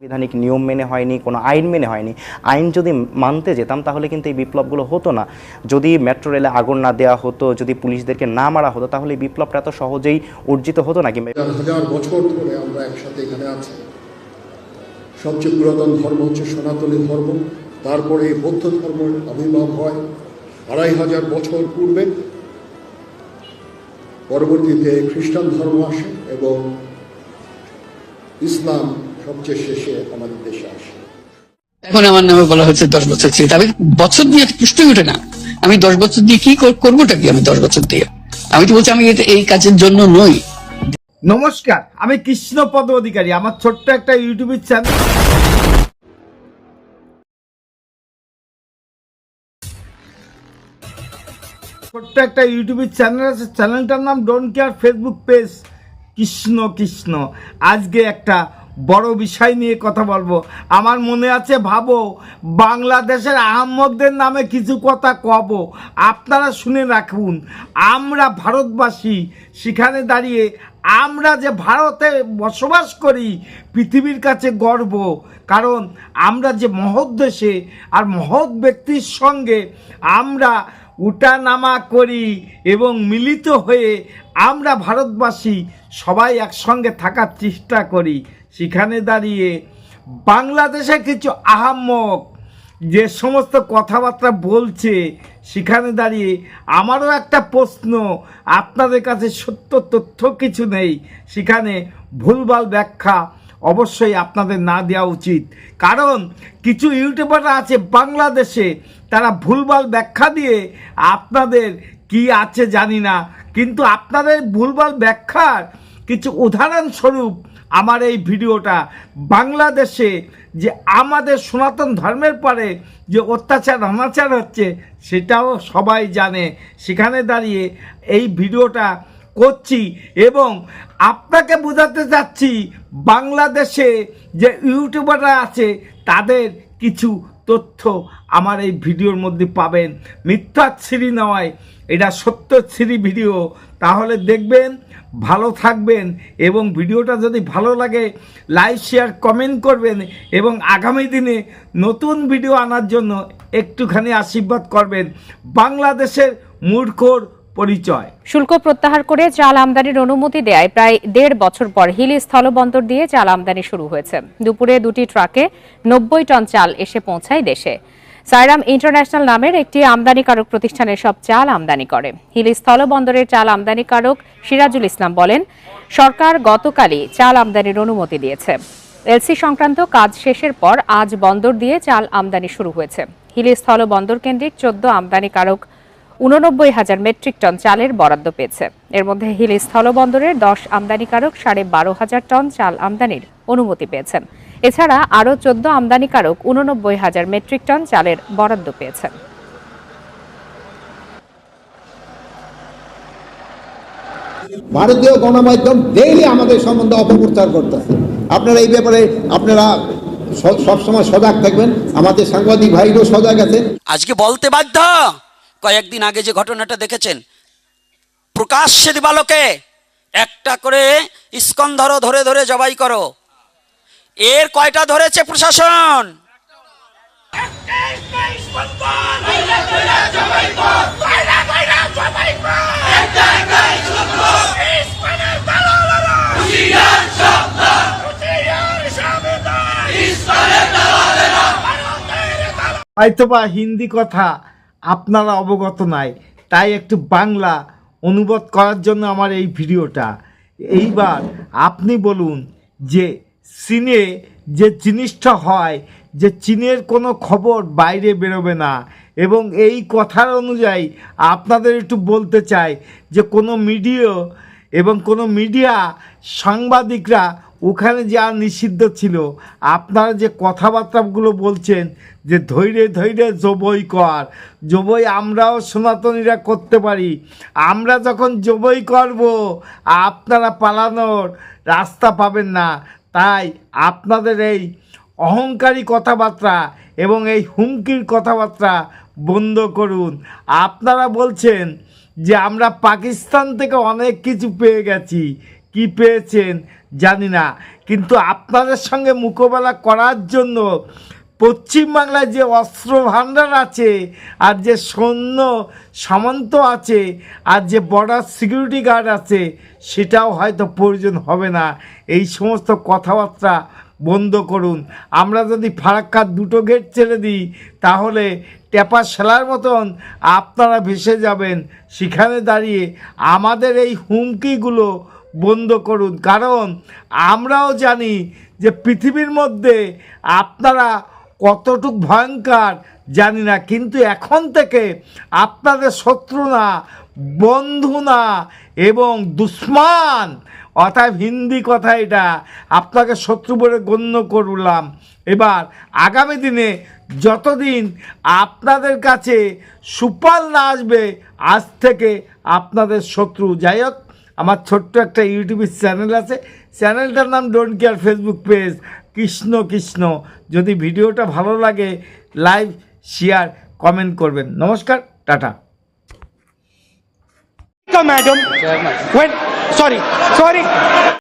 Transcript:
সাংবিধানিক নিয়ম মেনে হয়নি, কোনো আইন মেনে হয়নি। আইন যদি মানতে যেতাম, তাহলে কিন্তু এই বিপ্লবগুলো হতো না। যদি মেট্রো রেলে আগুন না দেওয়া হতো, যদি পুলিশদেরকে না মারা হতো, তাহলে এই বিপ্লবটা এত সহজেই অর্জিত হতো না কিংবা হাজার বছর ধরে আমরা একসাথে এখানে আছি। সবচেয়ে পুরাতন ধর্ম হচ্ছে সনাতনী ধর্ম। তারপরে বৌদ্ধ ধর্মের আবির্ভাব হয় আড়াই হাজার বছর পূর্বে। পরবর্তীতে খ্রিস্টান ধর্ম আসে এবং ইসলাম সবচেয়ে শেষে আমাদের দেশে আসে। এখন আমার নামে বলা হচ্ছে দশ বছর ছিল তবে বছর দিয়ে প্রশ্নই ওঠে না। আমি দশ বছর দিয়ে কি কর- করবোটা কি আমি দশ বছর দিয়ে? আমি তো বলছি আমি এটা এই কাজের জন্য নই? নমস্কার আমি কৃষ্ণপদ অধিকারী আমার ছোট্ট একটা ইউটিউবের চ্যানেল ছোট্ট একটা ইউটিউবের চ্যানেল আছে চ্যানেলটার নাম don't care Facebook page Krishna Krishna আজকে একটা বড় বিষয় নিয়ে কথা বলব। আমার মনে আছে, ভাবো, বাংলাদেশের আহম্মকদের নামে কিছু কথা কব। আপনারা শুনে রাখুন, আমরা ভারতবাসী, সেখানে দাঁড়িয়ে আমরা যে ভারতে বসবাস করি, পৃথিবীর কাছে গর্ব। কারণ আমরা যে মহৎ দেশে আর মহৎ ব্যক্তির সঙ্গে আমরা উঠানামা করি এবং মিলিত হয়ে আমরা ভারতবাসী সবাই একসঙ্গে থাকার চেষ্টা করি। সেখানে দাঁড়িয়ে বাংলাদেশে কিছু আহাম্মক যে সমস্ত কথাবার্তা বলছে, সেখানে দাঁড়িয়ে আমারও একটা প্রশ্ন, আপনাদের কাছে সত্য তথ্য কিছু নেই, সেখানে ভুলভাল ব্যাখ্যা অবশ্যই আপনাদের না দেওয়া উচিত। কারণ কিছু ইউটিউবাররা আছে বাংলাদেশে, তারা ভুলভাল ব্যাখ্যা দিয়ে আপনাদের কি আছে জানি না, কিন্তু আপনাদের ভুলভাল ব্যাখ্যার কিছু উদাহরণস্বরূপ আমার এই ভিডিওটা বাংলাদেশে যে আমাদের সনাতন ধর্মের পরে যে অত্যাচার, অনাচার হচ্ছে, সেটাও সবাই জানে। সেখানে দাঁড়িয়ে এই ভিডিওটা করছি এবং আপনাকে বোঝাতে চাচ্ছি, বাংলাদেশে যে ইউটিউবাররা আছে, তাদের কিছু তথ্য আমার এই ভিডিওর মধ্যে পাবেন। মিথ্যা ছিঁড়ি নেওয়ায় এটা সত্য ছিঁড়ি ভিডিও। তাহলে দেখবেন, ভালো থাকবেন এবং ভিডিওটা যদি ভালো লাগে, লাইক, শেয়ার, কমেন্ট করবেন এবং আগামী দিনে নতুন ভিডিও আনার জন্য একটুখানি আশীর্বাদ করবেন। বাংলাদেশের মূর্খর পরিচয়। শুল্ক প্রত্যাহার করে চাল আমদানির অনুমতি দেয় প্রায় দেড় বছর পর হিলি স্থলবন্দর দিয়ে চাল আমদানি শুরু হয়েছে। দুপুরে দুটি ট্রাকে নব্বই টন চাল এসে পৌঁছায় দেশে। সাইরাম ইন্টারন্যাশনাল নামের একটি আমদানিকারক প্রতিষ্ঠানের সব চাল আমদানি করে। হিলি স্থলবন্দরের চাল আমদানিকারক সিরাজুল ইসলাম বলেন, সরকার গতকালই চাল আমদানির অনুমতি দিয়েছে। এলসি সংক্রান্ত কাজ শেষের পর আজ বন্দর দিয়ে চাল আমদানি শুরু হয়েছে। হিলি স্থল বন্দর কেন্দ্রিক চোদ্দ আমদানিকারক উননব্বই হাজার মেট্রিক টন চালের বরাদ্দ পেয়েছে। এর মধ্যে হিলি স্থলবন্দরের দশ আমদানিকারক সাড়ে বারো হাজার টন চাল আমদানির অনুমতি পেয়েছেন। এছাড়া আরও চোদ্দ আমদানিকারক উননব্বই হাজার মেট্রিক টন চালের বরাদ্দ পেয়েছেন। ভারতীয় গণমাধ্যম ডেইলি আমাদের সম্বন্ধে অপপ্রচার করতেছে। আপনারা এই ব্যাপারে আপনারা সবসময় সজাগ থাকবেন। আমাদের সাংবাদিক ভাইরাও সজাগ আছেন আজকে বলতে বাধ্য! কয়েকদিন আগে যে ঘটনাটা দেখেছেন, প্রকাশ্যে দিবালোকে, একটা করে ইস্কন ধরো ধরে ধরে জবাই করো। এর কয়টা ধরেছে প্রশাসন? হিন্দি কথা। আপনারা অবগত নাই। তাই একটু বাংলা অনুবাদ করার জন্য আমার এই ভিডিওটা। এইবার আপনি বলুন যে চীনে যে জিনিসটা হয়, যে চীনের কোনো খবর বাইরে বেরোবে না, এবং এই কথার অনুযায়ী আপনাদের একটু বলতে চাই যে কোনো মিডিয়া এবং কোনো মিডিয়া সাংবাদিকরা ওখানে যা নিষিদ্ধ ছিল, আপনারা যে কথাবার্তাগুলো বলছেন যে ধৈর্য ধৈর্য জবই কর, জবই আমরাও সনাতনীরা করতে পারি, আমরা যখন জবই করব, আপনারা পালানোর রাস্তা পাবেন না। তাই আপনাদের এই অহংকারী কথাবার্তা এবং এই হুমকির কথাবার্তা বন্ধ করুন। আপনারা বলছেন যে আমরা পাকিস্তান থেকে অনেক কিছু পেয়ে গেছি। কি পেয়েছেন? জানি না। কিন্তু আপনাদের সঙ্গে মোকাবেলা করার জন্য পশ্চিমবাংলায় যে অস্ত্র ভাণ্ডার আছে, আর যে সৈন্য সামন্ত আছে, আর যে বর্ডার সিকিউরিটি গার্ড আছে, সেটাও হয়তো প্রয়োজন হবে না। এই সমস্ত কথাবার্তা বন্ধ করুন। আমরা যদি ফারাক্কার দুটো গেট ছেড়ে দিই, তাহলে টেপা সেলার মতন আপনারা ভেসে যাবেন। সেখানে দাঁড়িয়ে আমাদের এই হুমকিগুলো বন্ধ করুন। কারণ আমরাও জানি যে পৃথিবীর মধ্যে আপনারা কতটুক ভয়ঙ্কর, জানি না। কিন্তু এখন থেকে আপনাদের শত্রু না, বন্ধু না, এবং দুশ্মান অর্থাৎ হিন্দি কথা এটা আপনাকে শত্রু বলে গণ্য করলাম। এবার আগামী দিনে যতদিন আপনাদের কাছে সুপাল না আসবে আজ থেকে আপনাদের শত্রু। যাই হোক আমার ছোট্ট একটা ইউটিউবের চ্যানেল আছে। চ্যানেলটার নাম don't care Facebook page Krishna Krishna. যদি ভিডিওটা ভালো লাগে লাইভ শেয়ার কমেন্ট করবেন। নমস্কার টাটা। Madam. Sorry, sorry.